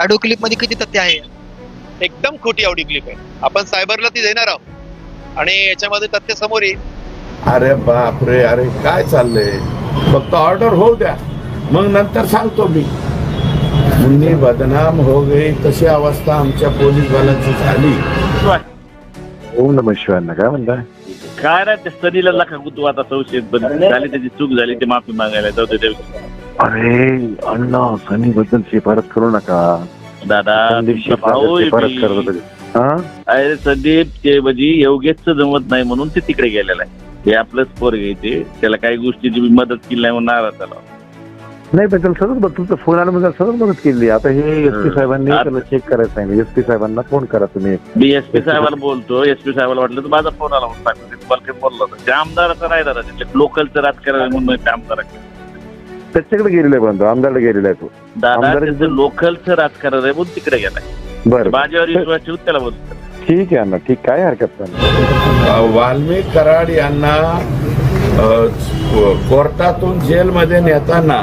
Audio क्लिपमध्ये किती तथ्य आहे? एकदम खोटी ऑडिओ क्लिप आहे. आपण सायबरला ती देणार आहोत. आणि याच्यामध्ये तथ्य समोर येईल. अरे बाप रे अरे काय चाललंय? फक्त ऑर्डर होऊ द्या. मग नंतर सांगतो मी. मुन्नी बदनाम हो गई तशी अवस्था आमच्या पोलीस बालांची झाली? ओम नम शिवांना काय म्हणताय काय नाही ते सनीला लाखा तू आता संशय पण झाली त्याची चूक झाली ते माफी मागायला जाऊ दे. अरे अण्णा सनी बद्दल शिफारस करू नका. दादा संदीप तुमचा भाऊ आहे शिफारस मी. करत होते हा? अरे संदीप ते म्हणजे योगेशच जमत नाही म्हणून ते तिकडे गेलेला आहे. ते आपलंच पोर घ्यायचे त्याला काही गोष्टीची मी मदत केली नाही म्हणून नाराज झाला. नाही पण त्याला सतत बघ तुमचा फोन आला म्हणजे सतत मदत केली. आता हे एस पी. साहेबांनी आता- त्याला चेक करायचं सांगितलं. एस पी साहेबांना फोन करा तुम्ही. मी एस पी साहेबाला बोलतो एस पी साहेबाला वाटलं तर माझा फोन आला म्हणून काही बोललो होतं ते आमदाराचं नाही दादा तिथले लोकलचं राजकारण म्हणून ते आमदार त्याच्याकडे गेलेला आहे तो आमदारला गेलेला आहे तो. दादा त्याचं लोकलचं राजकारण आहे म्हणून तिकडे गेलाय. बरं. माझ्यावर विश्वास ठेवून त्याला बोलतो. ठीक आहे अण्णा ठीक काय हरकत नाही. वाल्मिक कराड यांना अ, कोर्टातून जेलमध्ये नेताना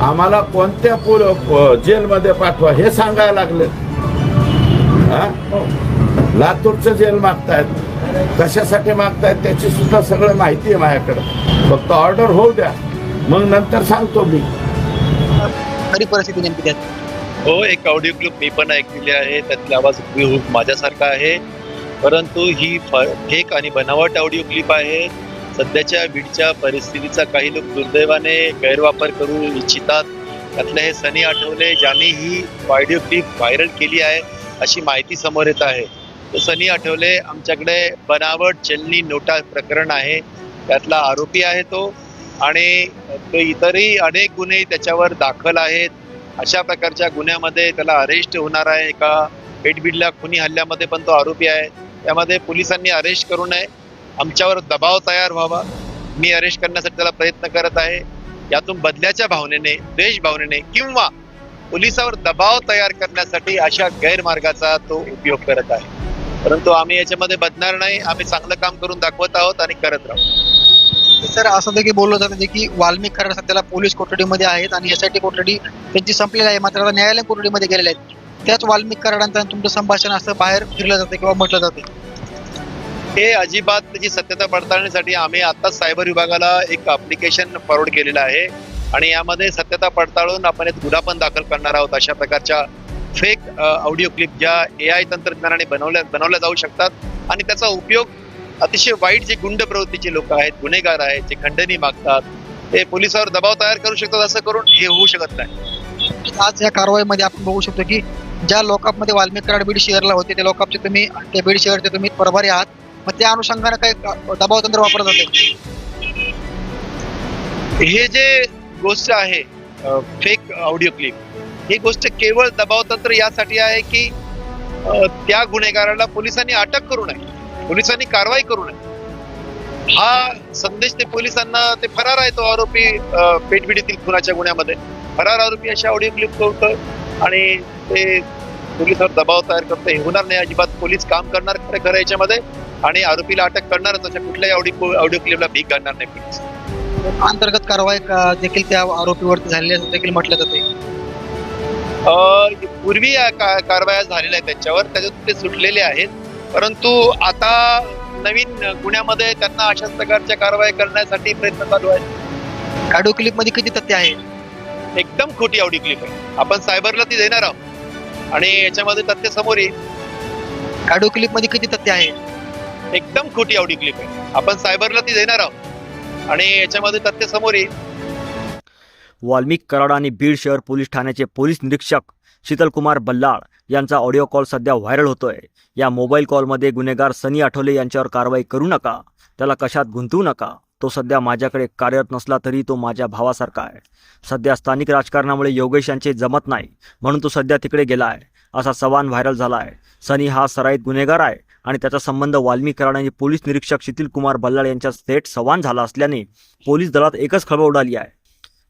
आम्हाला कोणत्या पुल प- जेलमध्ये पाठवा हे सांगायला लागले. हा? लातूरचं जेल मागतायत. कशासाठी मागतायत त्याची सुद्धा सगळं माहिती आहे माझ्याकडे. फक्त ऑर्डर होऊ द्या. मग नंतर सांगतो मी. खरी परिस्थिती नेमकी त्यात हो एक ऑडिओ क्लिप मी पण ऐकलेली आहे. त्यातला आवाज माझ्यासारखा आहे. परंतु ही फेक आणि बनावट ऑडिओ क्लिप आहे. सध्याच्या बीडच्या परिस्थितीचा काही लोक दुर्दैवाने गैरवापर करू इच्छितात. त्यातले हे सनी आठवले ज्यांनी ही ऑडिओ क्लिप व्हायरल केली आहे अशी माहिती समोर येत आहे. तर सनी आठवले आमच्याकडे बनावट चलनी नोटा प्रकरण आहे. त्यातला आरोपी आहे तो आणि तो इतरही अनेक गुन्हे त्याच्यावर दाखल आहेत. अशा प्रकारच्या गुन्ह्यामध्ये त्याला अरेस्ट होणार आहे. एका पेटबीडला खुनी हल्ल्यामध्ये पण तो आरोपी आहे. त्यामध्ये पोलिसांनी अरेस्ट करू नये. आमच्यावर दबाव तयार व्हावा. मी अरेस्ट करण्यासाठी त्याला प्रयत्न करत आहे. यातून बदल्याच्या भावनेने देश भावनेने किंवा पोलिसावर दबाव तयार करण्यासाठी अशा गैरमार्गाचा तो उपयोग करत आहे. परंतु आम्ही याच्यामध्ये बदणार नाही. आम्ही चांगलं काम करून दाखवत आहोत आणि करत राहू. सर असं देखील बोललं जातं जे की वाल्मिक खरं सध्याला पोलीस कोठडीमध्ये आहेत आणि यासाठी कोठडी त्यांची संपलेली आहे. मात्र आता न्यायालयीन कोठडीमध्ये गेलेले आहेत. त्याच वाल्मिक कराडांचं तुमचं संभाषण असं बाहेर फिरलं जातं किंवा म्हटलं जातं. हे अजिबात त्याची सत्यता पडताळण्यासाठी आम्ही आताच सायबर विभागाला एक अप्लिकेशन फॉरवर्ड केलेलं आहे. आणि यामध्ये सत्यता पडताळून आपण एक गुन्हा पण दाखल करणार आहोत अशा प्रकारच्या फेक ऑडिओ क्लिप ज्या ए आय तंत्रज्ञानाने बनवल्या बनवल्या जाऊ शकतात. आणि त्याचा उपयोग अतिशय वाईट जे गुंड प्रवृत्तीचे लोक आहेत गुन्हेगार आहेत जे खंडणी मागतात ते पोलिसावर दबाव तयार करू शकतात असं करून हे होऊ शकत नाही. आज या कारवाईमध्ये आपण बघू शकतो की ज्या लोकांमध्ये वाल्मिक कराड बीड शेअरला होते त्या लोकांचे तुम्ही त्या बीड शेअरचे तुम्ही प्रभारी आहात. मग त्या अनुषंगाने काही दबाव तंत्र वापरत होते. हे जे गोष्ट आहे फेक ऑडिओ क्लिप ही गोष्ट केवळ दबाव तंत्र यासाठी आहे की त्या गुन्हेगाराला पोलिसांनी अटक करू नये पोलिसांनी कारवाई करू नये. हा संदेश ते पोलिसांना ते फरार आहे तो आरोपी अ, पेटबिडीतील खुनाच्या गुन्ह्यामध्ये. फरार आरोपी अशा ऑडिओ क्लिप करतोय आणि ते पोलिसांवर दबाव तयार करतोय. हे होणार नाही अजिबात. पोलीस काम करणार खरं खरं याच्यामध्ये. आणि आरोपीला अटक करणारच अशा कुठल्याही ऑडिओ ऑडिओ क्लिपला भीक घालणार नाही पोलीस अंतर्गत कारवाई देखील त्या आरोपीवरती झालेली असं देखील म्हटलं जाते पूर्वी कारवाया झालेल्या आहेत त्यांच्यावर त्याच्यातून ते सुटलेले आहेत. परंतु आता नवीन गुन्ह्यामध्ये त्यांना अशाच प्रकारच्या कारवाई करण्यासाठी प्रयत्न चालू आहे ऑडिओ क्लिपमध्ये किती तथ्य आहे? एकदम खोटी ऑडिओ क्लिप आहे. आपण सायबरला ती देणार आहोत. आणि याच्यामध्ये तथ्य समोर येईल. ऑडिओ क्लिपमध्ये किती तथ्य आहे? एकदम खोटी आवडी क्लिप आहे. आपण सायबरला ती देणार आहोत. आणि याच्यामध्ये तथ्य समोर येईल. वाल्मिक कराड आणि बीड शहर पोलीस ठाण्याचे पोलीस निरीक्षक शीतलकुमार बल्लाळ यांचा ऑडिओ कॉल सध्या व्हायरल होतोय. या मोबाईल कॉलमध्ये गुन्हेगार सनी आठवले यांच्यावर कारवाई करू नका. त्याला कशात गुंतवू नका. तो सध्या माझ्याकडे कार्यरत नसला तरी तो माझ्या भावासारखा आहे. सध्या स्थानिक राजकारणामुळे योगेश यांचे जमत नाही. म्हणून तो सध्या तिकडे गेला आहे. असा सवाल व्हायरल झाला आहे. सनी हा सराईत गुन्हेगार आहे. आणि त्याचा संबंध वाल्मिक आणि पोलीस निरीक्षक शिथिल कुमार बल्लाळ यांच्या थेट संवाद झाला असल्याने पोलीस दलात एकच खळबळ उडाली आहे.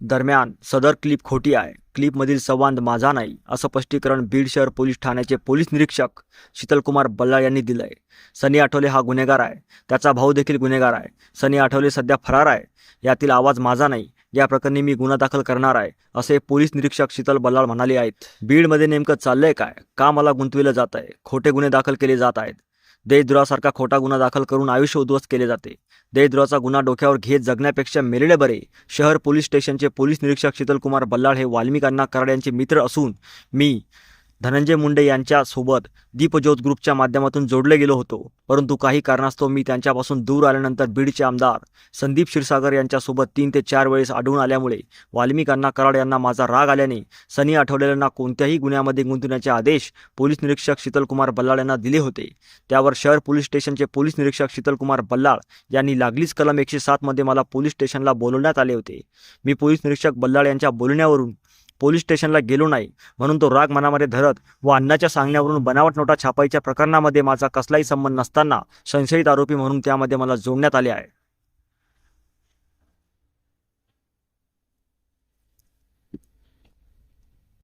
दरम्यान सदर क्लिप खोटी आहे. क्लिपमधील संवाद माझा नाही असं स्पष्टीकरण बीड शहर पोलीस ठाण्याचे पोलीस निरीक्षक शीतलकुमार बल्लाळ यांनी दिलं आहे सनी आठवले हा गुन्हेगार आहे. त्याचा भाऊ देखील गुन्हेगार आहे. सनी आठवले सध्या फरार आहे. यातील आवाज माझा नाही. या प्रकरणी मी गुन्हा दाखल करणार आहे असे पोलीस निरीक्षक शीतल बल्लाळ म्हणाले आहेत. बीडमध्ये नेमकं चाललंय काय? का मला गुंतविलं जात आहे खोटे गुन्हे दाखल केले जात आहेत. देशद्रोहासारखा खोटा गुन्हा दाखल करून आयुष्य उद्ध्वस्त केले जाते. देशद्रोहाचा गुन्हा डोक्यावर घेत जगण्यापेक्षा मेलेले बरे. शहर पोलीस स्टेशनचे पोलीस निरीक्षक शीतलकुमार बल्लाळ हे वाल्मिकांना कराड यांचे मित्र असून मी धनंजय मुंडे यांच्या सोबत दीपज्योत ग्रुपच्या माध्यमातून जोडले गेलो होतो. परंतु काही कारणास्तव मी त्यांच्यापासून दूर आल्यानंतर बीडचे आमदार संदीप क्षीरसागर यांच्यासोबत तीन ते चार वेळेस आढळून आल्यामुळे वाल्मिकांना कराड यांना माझा राग आल्याने सनी आठवलेल्यांना कोणत्याही गुन्ह्यामध्ये गुंतवण्याचे आदेश पोलीस निरीक्षक शीतलकुमार बल्लाळ यांना दिले होते. त्यावर शहर पोलीस स्टेशनचे पोलीस निरीक्षक शीतलकुमार बल्लाळ यांनी लागलीच कलम एकशे सातमध्ये मला पोलीस स्टेशनला बोलवण्यात आले होते. मी पोलीस निरीक्षक बल्लाळ यांच्या बोलण्यावरून पोलीस स्टेशनला गेलो नाही. म्हणून तो राग मनामध्ये धरत व अण्णाच्या सांगण्यावरून बनावट नोटा छापाईच्या प्रकरणामध्ये माझा कसलाही संबंध नसताना संशयित आरोपी म्हणून त्यामध्ये मला जोडण्यात आले आहे.